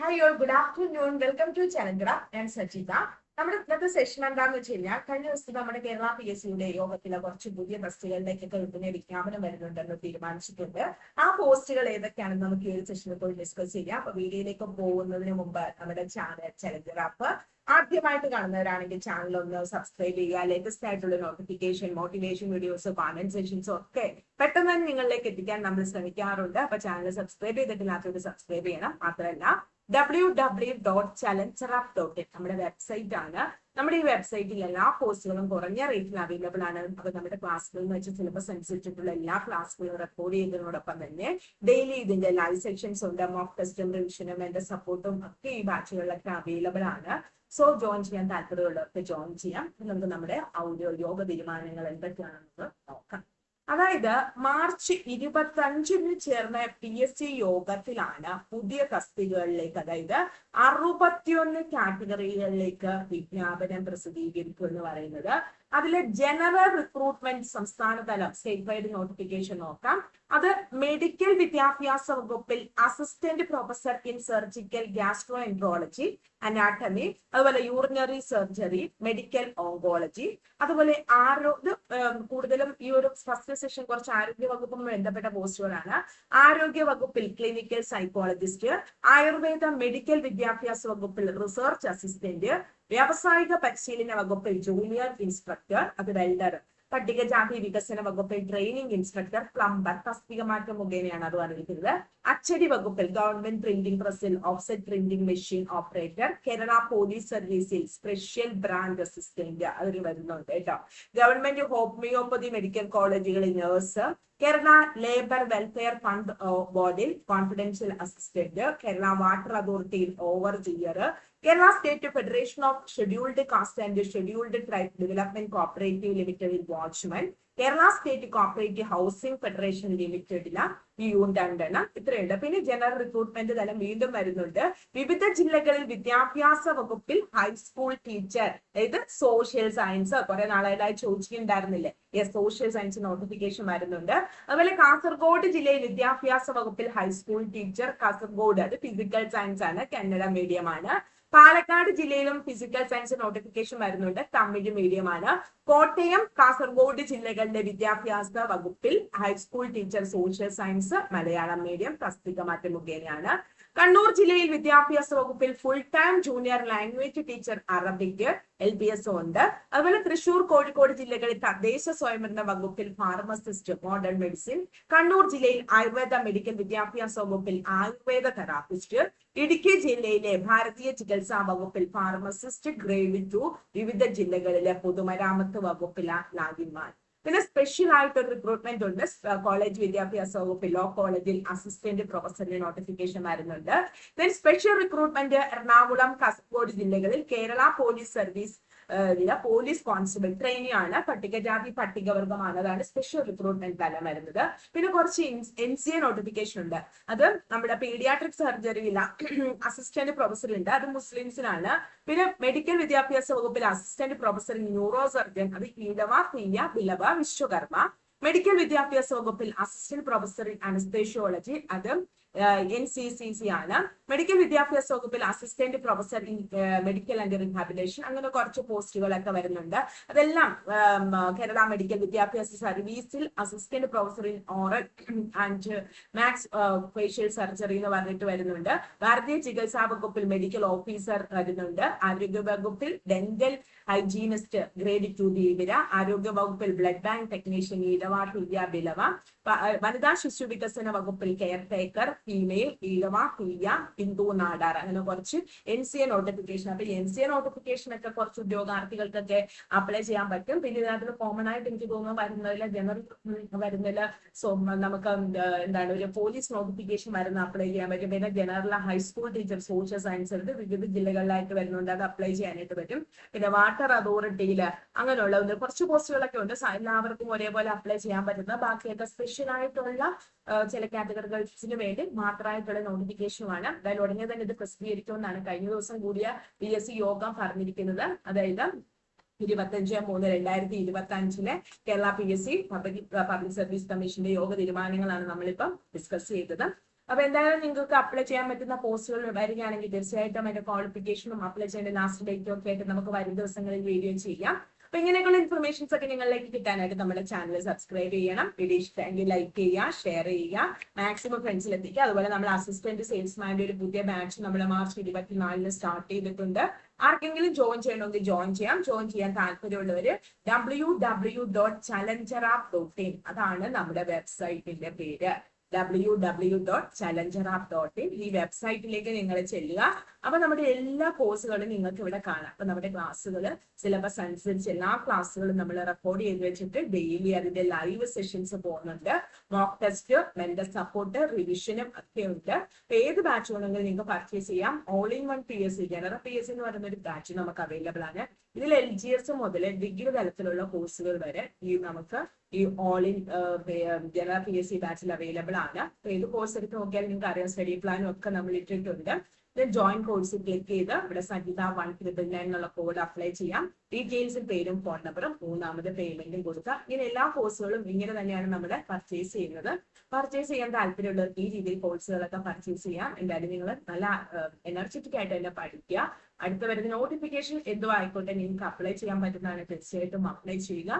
Hi all good afternoon welcome to Challenger ഞാൻ സജിത നമ്മുടെ ഇന്നത്തെ സെഷൻ എന്താന്ന് വെച്ച് കഴിഞ്ഞാൽ കഴിഞ്ഞ ദിവസം നമ്മുടെ കേരള പി എസ് സിയുടെ യോഗത്തിലെ കുറച്ച് പുതിയ ബസ്സുകളിലേക്കൊക്കെ ഉടനെ വിജ്ഞാപനം വരുന്നുണ്ടെന്ന് തീരുമാനിച്ചിട്ടുണ്ട്. ആ പോസ്റ്റുകൾ ഏതൊക്കെയാണെന്ന് നമുക്ക് ഈ ഒരു സെഷനിൽ പോയി ഡിസ്കസ് ചെയ്യാം. അപ്പൊ വീഡിയോയിലേക്ക് പോകുന്നതിന് മുമ്പ് നമ്മുടെ ചാനൽ ചലഞ്ചർ അപ്പ് ആദ്യമായിട്ട് കാണുന്നവരാണെങ്കിൽ ചാനൽ ഒന്ന് സബ്സ്ക്രൈബ് ചെയ്യുക. ലേറ്റസ്റ്റ് ആയിട്ടുള്ള notification motivation videos comment sessions ഒക്കെ പെട്ടെന്ന് തന്നെ നിങ്ങളിലേക്ക് എത്തിക്കാൻ നമ്മൾ ശ്രമിക്കാറുണ്ട്. അപ്പൊ ചാനൽ സബ്സ്ക്രൈബ് ചെയ്തിട്ടില്ലാത്തവർ സബ്സ്ക്രൈബ് ചെയ്യണം. മാത്രമല്ല W W dot Challenger app dot in നമ്മുടെ വെബ്സൈറ്റ് ആണ്. നമ്മുടെ ഈ വെബ്സൈറ്റിൽ എല്ലാ കോഴ്സുകളും കുറഞ്ഞ റേറ്റിൽ അവൈലബിൾ ആണ്. അപ്പൊ നമ്മുടെ ക്ലാസ്സുകൾ എന്ന് വെച്ചാൽ സിലബസ് അനുസരിച്ചിട്ടുള്ള എല്ലാ ക്ലാസ്സുകളും റെക്കോർഡ് ചെയ്തതിനോടൊപ്പം തന്നെ ഡെയിലി ഇതിന്റെ ലൈവ് സെക്ഷൻസ് ഉണ്ട്. മോക്ക് ടെസ്റ്റും റിവിഷനും എന്റെ സപ്പോർട്ടും ഒക്കെ ഈ ബാച്ചുകളിലൊക്കെ അവൈലബിൾ ആണ്. സോ ജോയിൻ ചെയ്യാൻ താല്പര്യമുള്ളവർക്ക് ജോയിൻ ചെയ്യാം. നമുക്ക് നമ്മുടെ ഔദ്യോഗിക യോഗ തീരുമാനങ്ങൾ എന്തൊക്കെയാണെന്ന് നോക്കാം. അതായത് മാർച്ച് ഇരുപത്തി അഞ്ചിന് ചേർന്ന പി എസ് സി യോഗത്തിലാണ് പുതിയ തസ്തികകളിലേക്ക് അതായത് അറുപത്തിയൊന്ന് കാറ്റഗറികളിലേക്ക് വിജ്ഞാപനം പ്രസിദ്ധീകരിക്കും എന്ന് പറയുന്നത്. അതിലെ ജനറൽ റിക്രൂട്ട്മെന്റ് സംസ്ഥാന തലം സ്റ്റേറ്റ് വൈഡ് നോട്ടിഫിക്കേഷൻ നോക്കാം. അത് മെഡിക്കൽ വിദ്യാഭ്യാസ വകുപ്പിൽ assistant professor in surgical gastroenterology anatomy അതുപോലെ യൂറിനറി സർജറി മെഡിക്കൽ ഓങ്കോളജി അതുപോലെ ആരോഗ്യ കൂടുതലും ഈ ഒരു ഫസ്റ്റ് സെഷൻ കുറച്ച് ആരോഗ്യ വകുപ്പുമായി ബന്ധപ്പെട്ട പോസ്റ്റുകളാണ്. ആരോഗ്യ വകുപ്പിൽ ക്ലിനിക്കൽ സൈക്കോളജിസ്റ്റ് ആയുർവേദ മെഡിക്കൽ വിദ്യാഭ്യാസ വകുപ്പിൽ റിസർച്ച് അസിസ്റ്റന്റ് വ്യാവസായിക പരിശീലന വകുപ്പിൽ ജൂനിയർ ഇൻസ്ട്രക്ടർ അത് വെൽഡർ പട്ടികജാതി വികസന വകുപ്പിൽ ട്രെയിനിങ് ഇൻസ്ട്രക്ടർ പ്ലംബർ തസ്തിക മാറ്റം മുഖേനയാണ് അത് പറഞ്ഞിരിക്കുന്നത് അച്ചടി വകുപ്പിൽ government printing പ്രസിൽ offset printing machine operator Kerala police സർവീസിൽ സ്പെഷ്യൽ ബ്രാഞ്ച് അസിസ്റ്റന്റ് അതിൽ വരുന്നുണ്ട് കേട്ടോ. ഗവൺമെന്റ് ഹോമിയോപ്പതി മെഡിക്കൽ കോളേജുകളിൽ nurse Kerala labour welfare fund ബോർഡിൽ confidential assistant Kerala water അതോറിറ്റിയിൽ overseer Kerala state federation of scheduled caste and scheduled tribe development cooperative ലിമിറ്റഡിൽ watchman Kerala state cooperative housing federation ലിമിറ്റഡില ഈ രണ്ടെണ്ണം ഇത്രയുണ്ട്. പിന്നെ general recruitment തലം വീണ്ടും വരുന്നുണ്ട്. വിവിധ ജില്ലകളിൽ വിദ്യാഭ്യാസ വകുപ്പിൽ ഹൈസ്കൂൾ ടീച്ചർ അതായത് സോഷ്യൽ സയൻസ് കുറെ നാളുകളായി ചോദിച്ചിട്ടുണ്ടായിരുന്നില്ലേ? യെസ് സോഷ്യൽ സയൻസ് നോട്ടിഫിക്കേഷൻ വരുന്നുണ്ട്. അതുപോലെ കാസർഗോഡ് ജില്ലയിൽ വിദ്യാഭ്യാസ വകുപ്പിൽ ഹൈസ്കൂൾ ടീച്ചർ കാസർഗോഡ് അത് ഫിസിക്കൽ സയൻസ് ആണ് കന്നഡ മീഡിയം ആണ്. പാലക്കാട് ജില്ലയിലും ഫിസിക്കൽ സയൻസ് നോട്ടിഫിക്കേഷൻ വരുന്നുണ്ട്. തമിഴ് മീഡിയമാണ് കോട്ടയം കാസർഗോഡ് ജില്ലകളിലെ വിദ്യാഭ്യാസ വകുപ്പിൽ high school teacher social science Malayalam medium തസ്തിക മാറ്റം മുഖേനയാണ്. കണ്ണൂർ ജില്ലയിൽ വിദ്യാഭ്യാസ വകുപ്പിൽ full time junior language teacher Arabic L B S ഉണ്ട്. അതുപോലെ തൃശൂർ കോഴിക്കോട് ജില്ലകളിൽ തദ്ദേശ സ്വയംഭരണ വകുപ്പിൽ ഫാർമസിസ്റ്റ് മോഡേൺ മെഡിസിൻ കണ്ണൂർ ജില്ലയിൽ ആയുർവേദ മെഡിക്കൽ വിദ്യാഭ്യാസ വകുപ്പിൽ ആയുർവേദ തെറാപ്പിസ്റ്റ് ഇടുക്കി ജില്ലയിലെ ഭാരതീയ ചികിത്സാ വകുപ്പിൽ ഫാർമസിസ്റ്റ് ഗ്രേഡ് ടു വിവിധ ജില്ലകളിലെ പൊതുമരാമത്ത് വകുപ്പിലെ ലാഗിന്മാർ പിന്നെ സ്പെഷ്യൽ ആയിട്ട് ഒരു റിക്രൂട്ട്മെന്റ് ഉണ്ട്. കോളേജ് വിദ്യാഭ്യാസ വകുപ്പ് ലോ കോളേജിൽ അസിസ്റ്റന്റ് പ്രൊഫസറിന്റെ നോട്ടിഫിക്കേഷൻ വരുന്നുണ്ട്. Then special recruitment Ernakulam Kasaragod ജില്ലകളിൽ Kerala police service police constable trainee ആണ്. പട്ടികജാതി പട്ടികവർഗമാണ് അതാണ് സ്പെഷ്യൽ റിക്രൂട്ട്മെന്റ് തലം വരുന്നത്. പിന്നെ കുറച്ച് എൻ സി എ നോട്ടിഫിക്കേഷൻ ഉണ്ട്. അത് നമ്മുടെ പീഡിയാട്രിക് സർജറിയില അസിസ്റ്റന്റ് പ്രൊഫസർ ഉണ്ട്. അത് മുസ്ലിംസിനാണ്. പിന്നെ മെഡിക്കൽ വിദ്യാഭ്യാസ വകുപ്പിലെ അസിസ്റ്റന്റ് പ്രൊഫസർ ന്യൂറോ സർജൻ അത് ഈടവ തീയ ബിലവ വിശ്വകർമ്മ. മെഡിക്കൽ വിദ്യാഭ്യാസ വകുപ്പിൽ അസിസ്റ്റന്റ് പ്രൊഫസർ അനസ്തേഷ്യോളജി അത് എൻ സി സി സി ആണ്. മെഡിക്കൽ വിദ്യാഭ്യാസ വകുപ്പിൽ assistant professor in medical and rehabilitation അങ്ങനെ കുറച്ച് പോസ്റ്റുകളൊക്കെ വരുന്നുണ്ട്. അതെല്ലാം കേരള മെഡിക്കൽ വിദ്യാഭ്യാസ സർവീസിൽ assistant professor in oral and maxillofacial surgery എന്ന് പറഞ്ഞിട്ട് വരുന്നുണ്ട്. ഭാരതീയ ചികിത്സാ വകുപ്പിൽ മെഡിക്കൽ ഓഫീസർ വരുന്നുണ്ട്. ആരോഗ്യ വകുപ്പിൽ ഡെന്റൽ ഹൈജീനിസ്റ്റ് ഗ്രേഡ് ടു ദീപിര ആരോഗ്യ വകുപ്പിൽ ബ്ലഡ് ബാങ്ക് ടെക്നീഷ്യൻ ഈടവ തുല്യ ബിലവ വനിതാ ശിശു വികസന വകുപ്പിൽ കെയർ ടേക്കർ ഫീമെയിൽ ഈഴവ കുയ്യ ഹിന്ദു നാടാർ അങ്ങനെ കുറച്ച് എൻ സി എ നോട്ടിഫിക്കേഷൻ അപ്പൊ എൻ സി എ നോട്ടിഫിക്കേഷൻ ഒക്കെ കുറച്ച് ഉദ്യോഗാർത്ഥികൾക്കൊക്കെ അപ്ലൈ ചെയ്യാൻ പറ്റും. പിന്നെ ഇതിനകത്ത് കോമൺ ആയിട്ട് എനിക്ക് തോന്നുന്നു വരുന്നതിൽ ജനറൽ വരുന്നതിൽ നമുക്ക് എന്താണ് ഒരു പോലീസ് നോട്ടിഫിക്കേഷൻ വരുന്ന അപ്ലൈ ചെയ്യാൻ പറ്റും. പിന്നെ general high school teacher social science എടുത്ത് വിവിധ ജില്ലകളിലായിട്ട് വരുന്നുണ്ട് അത് അപ്ലൈ ചെയ്യാനായിട്ട് പറ്റും. പിന്നെ വാട്ടർ അതോറിറ്റിയിൽ അങ്ങനെയുള്ള കുറച്ച് പോസ്റ്റുകളൊക്കെ ഉണ്ട്. എല്ലാവർക്കും ഒരേപോലെ അപ്ലൈ ചെയ്യാൻ പറ്റുന്ന. ബാക്കിയൊക്കെ സ്പെഷ്യൽ ആയിട്ടുള്ള ചില കാറ്റഗറികൾസിന് വേണ്ടി മാത്രമായിട്ടുള്ള നോട്ടിഫിക്കേഷനുമാണ്. അതായത് ഉടനെ തന്നെ ഇത് പ്രസിദ്ധീകരിക്കുമെന്നാണ് കഴിഞ്ഞ ദിവസം കൂടിയ പി എസ് സി യോഗം പറഞ്ഞിരിക്കുന്നത്. അതായത് ഇരുപത്തഞ്ച് മൂന്ന് രണ്ടായിരത്തി ഇരുപത്തി അഞ്ചിലെ Kerala P S C public public service കമ്മീഷന്റെ യോഗ തീരുമാനങ്ങളാണ് നമ്മളിപ്പം ഡിസ്കസ് ചെയ്തത്. അപ്പൊ എന്തായാലും നിങ്ങൾക്ക് അപ്ലൈ ചെയ്യാൻ പറ്റുന്ന പോസ്റ്റുകൾ വരികയാണെങ്കിൽ തീർച്ചയായിട്ടും അതിന്റെ ക്വാളിഫിക്കേഷനും അപ്ലൈ ചെയ്യേണ്ട ലാസ്റ്റ് ഡേറ്റും ഒക്കെ ആയിട്ട് നമുക്ക് വരും ദിവസങ്ങളിൽ വീഡിയോ ചെയ്യാം. അപ്പൊ ഇങ്ങനെയൊക്കെയുള്ള ഇൻഫർമേഷൻസ് ഒക്കെ നിങ്ങളിലേക്ക് കിട്ടാനായിട്ട് നമ്മുടെ ചാനൽ സബ്സ്ക്രൈബ് ചെയ്യണം. വീഡിയോ ഇഷ്ടമെങ്കിൽ ലൈക്ക് ചെയ്യുക ഷെയർ ചെയ്യുക. മാക്സിമം ഫ്രണ്ട്സിൽ എത്തിക്കുക. അതുപോലെ നമ്മൾ അസിസ്റ്റന്റ് സെയിൽസ്മാന്റെ ഒരു പുതിയ ബാച്ച് നമ്മൾ മാർച്ച് ഇരുപത്തിനാലിന് സ്റ്റാർട്ട് ചെയ്തിട്ടുണ്ട്. ആർക്കെങ്കിലും ജോയിൻ ചെയ്യണമെങ്കിൽ ജോയിൻ ചെയ്യാം. ജോയിൻ ചെയ്യാൻ താല്പര്യമുള്ളവര് W W dot Challenger app dot in അതാണ് നമ്മുടെ വെബ്സൈറ്റിന്റെ പേര്. W W dot Challenger app dot in ഈ വെബ്സൈറ്റിലേക്ക് നിങ്ങൾ ചെല്ലുക. അപ്പൊ നമ്മുടെ എല്ലാ കോഴ്സുകളും നിങ്ങൾക്ക് ഇവിടെ കാണാം. അപ്പൊ നമ്മുടെ ക്ലാസ്സുകൾ സിലബസ് അനുസരിച്ച് എല്ലാ ക്ലാസ്സുകളും നമ്മൾ റെക്കോർഡ് ചെയ്ത് വെച്ചിട്ട് ഡെയിലി അതിന്റെ ലൈവ് സെഷൻസ് പോകുന്നുണ്ട്. മോക്ക് ടെസ്റ്റ് മെന്റൽ സപ്പോർട്ട് റിവിഷനും ഒക്കെ ഉണ്ട്. ഏത് ബാച്ച് വേണമെങ്കിലും നിങ്ങൾക്ക് പർച്ചേസ് ചെയ്യാം. All in one P S C general P S C എന്ന് പറയുന്ന ഒരു ബാച്ച് നമുക്ക് അവൈലബിൾ ആണ്. ഇതിൽ എൽ ജി എസ് മുതൽ ഡിഗ്രി തലത്തിലുള്ള കോഴ്സുകൾ വരെ ഈ നമുക്ക് ഈ all in general P S C ബാച്ചിൽ അവൈലബിൾ ആണ്. ഏത് കോഴ്സ് എടുത്ത് നോക്കിയാൽ നിങ്ങൾക്ക് അറിയാം സ്റ്റഡി പ്ലാനും ഒക്കെ നമ്മൾ ഇട്ടിട്ടുണ്ട്. ജോയിൻ കോഴ്സ് ക്ലിക്ക് ചെയ്ത് ഇവിടെ സജിത വൺ ട്രിപ്പിൾ നയൻ എന്നുള്ള കോഡ് അപ്ലൈ ചെയ്യാം ഡീറ്റെയിൽസും പേരും ഫോൺ നമ്പറും മൂന്നാമത് പേയ്മെന്റും കൊടുക്കുക ഇങ്ങനെ എല്ലാ കോഴ്സുകളും ഇങ്ങനെ തന്നെയാണ് നമ്മൾ പർച്ചേസ് ചെയ്യുന്നത്. പർച്ചേസ് ചെയ്യാൻ താല്പര്യമുള്ളവർക്ക് ഈ രീതിയിൽ കോഴ്സുകളൊക്കെ പർച്ചേസ് ചെയ്യാം. എന്തായാലും നിങ്ങൾ നല്ല എനർജറ്റിക് ആയിട്ട് തന്നെ പഠിക്കുക. അടുത്ത വരുന്ന നോട്ടിഫിക്കേഷൻ എന്തോ ആയിക്കോട്ടെ നിങ്ങൾക്ക് അപ്ലൈ ചെയ്യാൻ പറ്റുന്നതാണ്. തീർച്ചയായിട്ടും അപ്ലൈ ചെയ്യുക.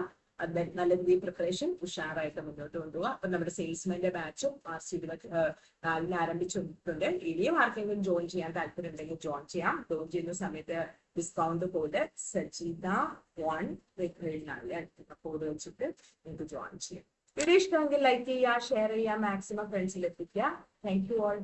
നല്ല രീതിയിൽ പ്രിപ്പറേഷൻ ഉഷാറായിട്ട് മുന്നോട്ട് കൊണ്ടുപോകുക അപ്പൊ നമ്മുടെ സെയിൽസ്മാന്റെ ബാച്ചും മാർച്ച് ഇരുപത്തി നാലിന് ആരംഭിച്ചിട്ടുണ്ട്. ഇനിയും ആർക്കെങ്കിലും ജോയിൻ ചെയ്യാൻ താല്പര്യം ഉണ്ടെങ്കിൽ ജോയിൻ ചെയ്യാം. ജോയിൻ ചെയ്യുന്ന സമയത്ത് discount code Sajitha one code വെച്ചിട്ട് നിങ്ങൾക്ക് ജോയിൻ ചെയ്യാം. വീഡിയോ ഇഷ്ടമെങ്കിൽ ലൈക്ക് ചെയ്യുക ഷെയർ ചെയ്യുക മാക്സിമം ഫ്രണ്ട്സിൽ എത്തിക്കുക. Thank you all